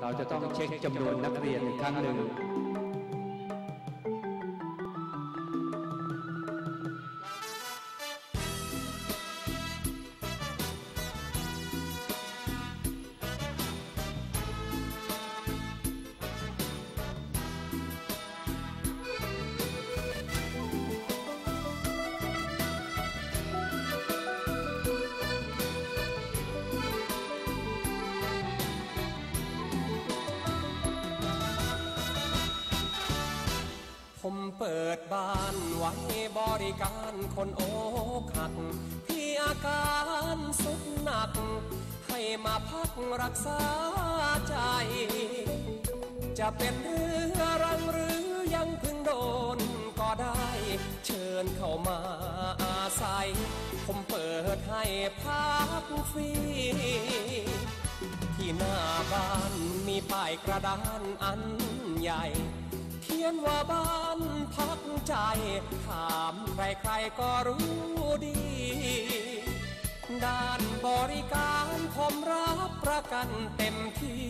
เราจะต้องเช็คจำนวนนักเรียนอีกครั้งหนึ่ง บริการคนโอกหัก ที่อาการสุดหนัก ให้มาพักรักษาใจ จะเป็นเรือรังหรือยังพิ่งโดนก็ได้ เชิญเข้ามาอาศัย ผมเปิดให้พักฟรีที่หน้าบ้านมีป้ายกระดานอันใหญ่ ยนว่าบ้านพักใจ ถามใครๆก็รู้ดี ด้านบริการผมรับประกันเต็มที่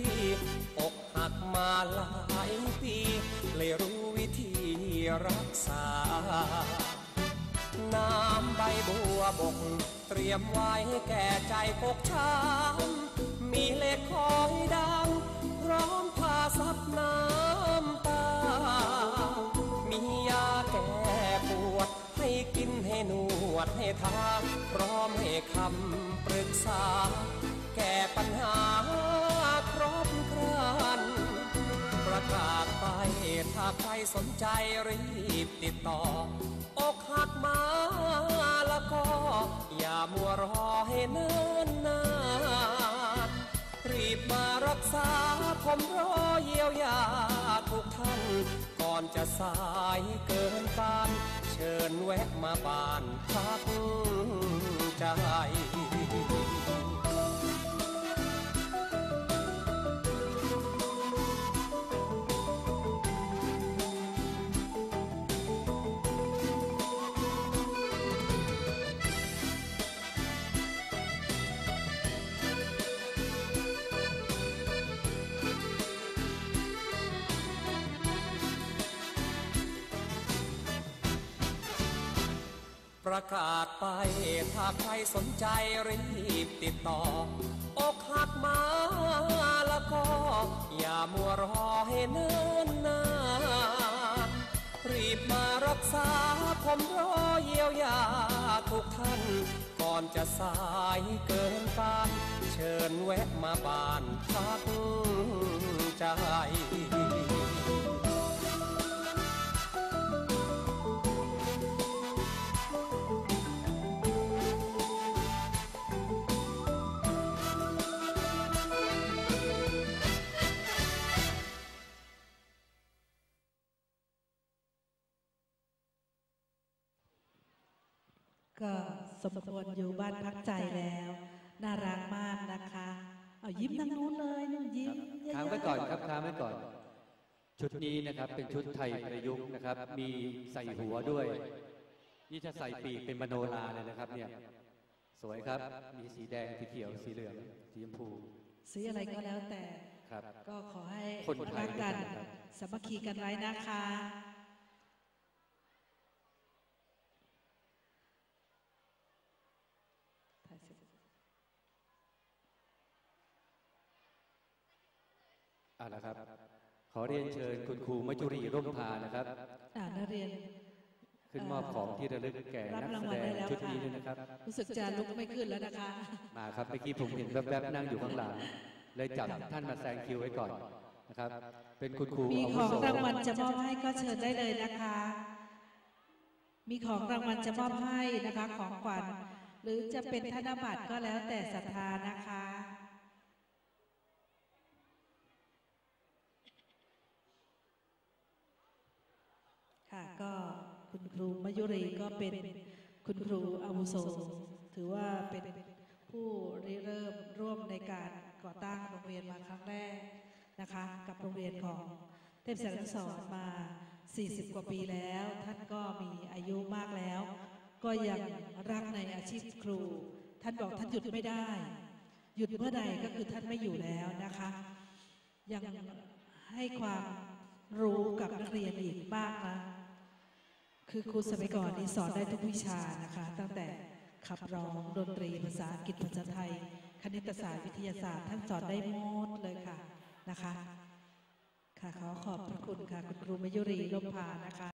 อกหักมาหลายปี เลยรู้วิธีรักษา น้ำใบบัวบก เตรียมไว้แก่ใจพกช้ำมีเลขคอยดัง นวดให้ทาพร้อมให้คำปรึกษา แก้ปัญหาครบครัน ประกาศไปถ้าใครสนใจรีบติดต่อ อกหักมาแล้วก็ อย่ามัวรอให้นิ่นนานรีบมารักษาผมรอเยียวยาทุกท่าน อนจะสายเกินการ เชิญแวะมาบ้านพักใจ ประกาศไปถ้าใครสนใจรีบติดต่อ อกหักมาแล้วก็ อย่ามัวรอให้เนิ่นนานรีบมารักษาผมรอเยียวยาทุกท่าน ก่อนจะสายเกินการ เชิญแวะมาบ้านพัก ก็สมควรอยู่บ้านพักใจแล้ว น่ารักมากนะคะ เอายิ้มทางนู้นเลยนุ่นยิ้มเยอะๆค้างไว้ก่อนครับค้างไว้ก่อน ชุดนี้นะครับเป็นชุดไทยประยุกต์นะครับ มีใส่หัวด้วย นี่จะใส่ปีกเป็นมโนราเลยนะครับเนี่ยสวยครับ มีสีแดง สีเขียว สีเหลือง สีชมพู สีอะไรก็แล้วแต่ครับก็ขอให้คนไทยรักกันด้วยกันครับสามัคคีกันไว้นะคะ ถ่ายเสร็จ อ่านะครับ ขอเรียนเชิญคุณครูมัจจุรีร่มพานะครับอ่านักเรียนขึ้นมอบของที่ระลึกแก่รับนักรางแสวัลดงได้แล้วชุดค่ะนี้ด้วยนะครับ รู้สึกจะลุกไม่ขึ้นแล้วนะคะ มาครับเมื่อกี้ผมเห็นแวบๆนั่งอยู่ข้างหลังเลยจับท่านมาแซงคิวไว้ก่อนนะครับ เป็นคุณครูมีอาขวุองโสรางวัลจะมอบให้ก็เชิญได้เลยนะคะ มีของรางวัลจะมอบให้นะคะของขวัญหรือจะเป็นธนบัตรก็แล้วแต่ศรัทธานะคะค่ะก็ คุณครูมยุรีก็เป็นคุณครูอาวุโส ถือว่าเป็นผู้ริเริ่มร่วมในการก่อตั้งโรงเรียนมาครั้งแรกนะคะ กับโรงเรียนของเทพศรสอนมา 40 กว่าปีแล้ว ท่านก็มีอายุมากแล้ว ก็ยังรักในอาชีพครู ท่านบอกท่านหยุดไม่ได้ หยุดเมื่อใดก็คือท่านไม่อยู่แล้วนะคะ ยังให้ความรู้กับนักเรียนอีกมากนะ คือครูสมัยก่อนนี่สอนได้ทุกวิชานะคะ ตั้งแต่ขับร้องดนตรีภาษาอังกฤษภาษาไทย คณิตศาสตร์วิทยาศาสตร์ท่านสอนได้หมดเลยค่ะนะคะ ค่ะขอขอบพระคุณค่ะคุณครูมยุรีลมพานะคะ